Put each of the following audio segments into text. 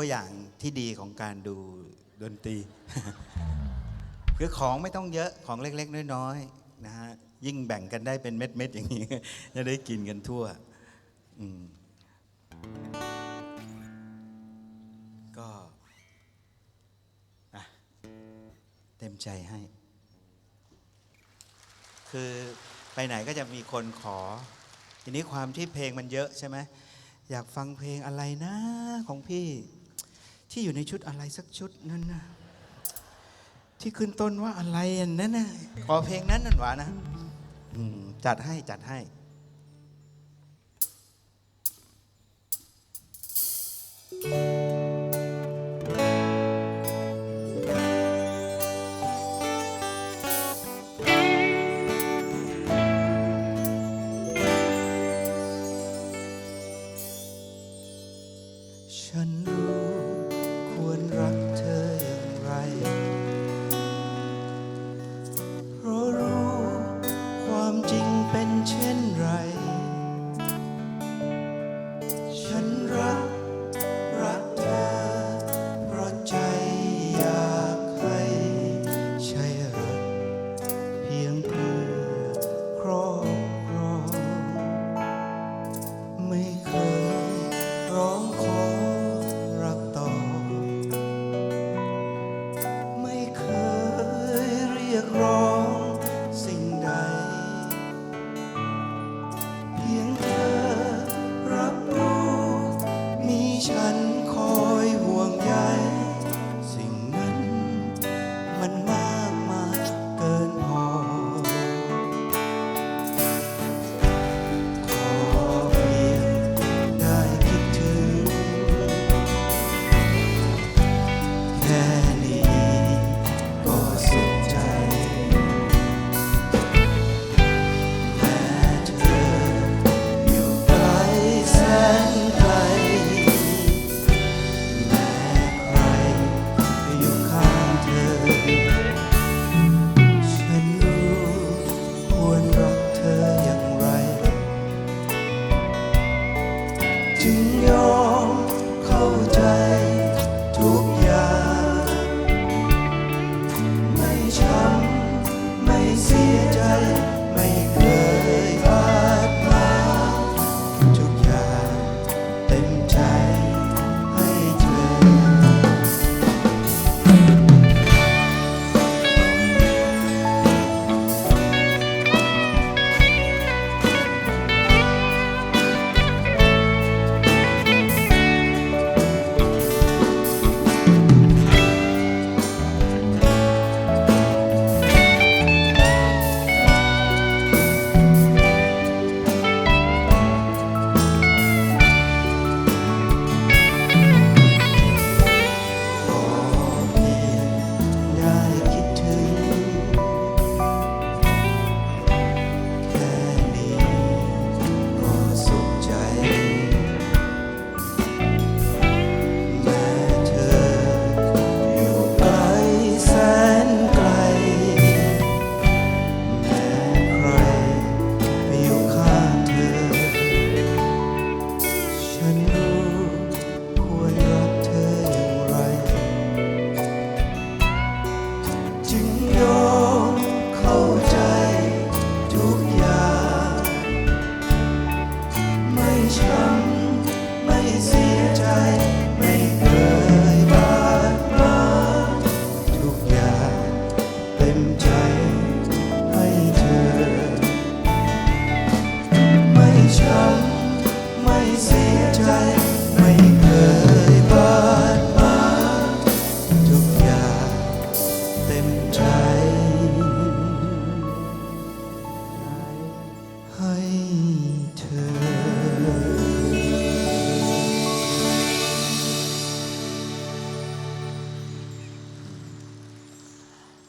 ตัวอย่างที่ดีของการดูดนตรี คือของไม่ต้องเยอะของเล็ก ๆ น้อยๆนะฮะยิ่งแบ่งกันได้เป็นเม็ด ๆ อย่างนี้ จะได้กินกันทั่วก็เต็มใจให้ คือไปไหนก็จะมีคนขอ ทีนี้ความที่เพลงมันเยอะใช่ไหมอยากฟังเพลงอะไรนะของพี่ ที่อยู่ในชุดอะไรสักชุดนั่นนะที่ขึ้นต้นว่าอะไรอันนั้นนะขอเพลงนั้นนั่นหวานะจัดให้จัดให้ ห่วงใย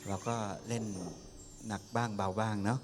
เราก็เล่นหนักบ้างเบาบ้างเนาะ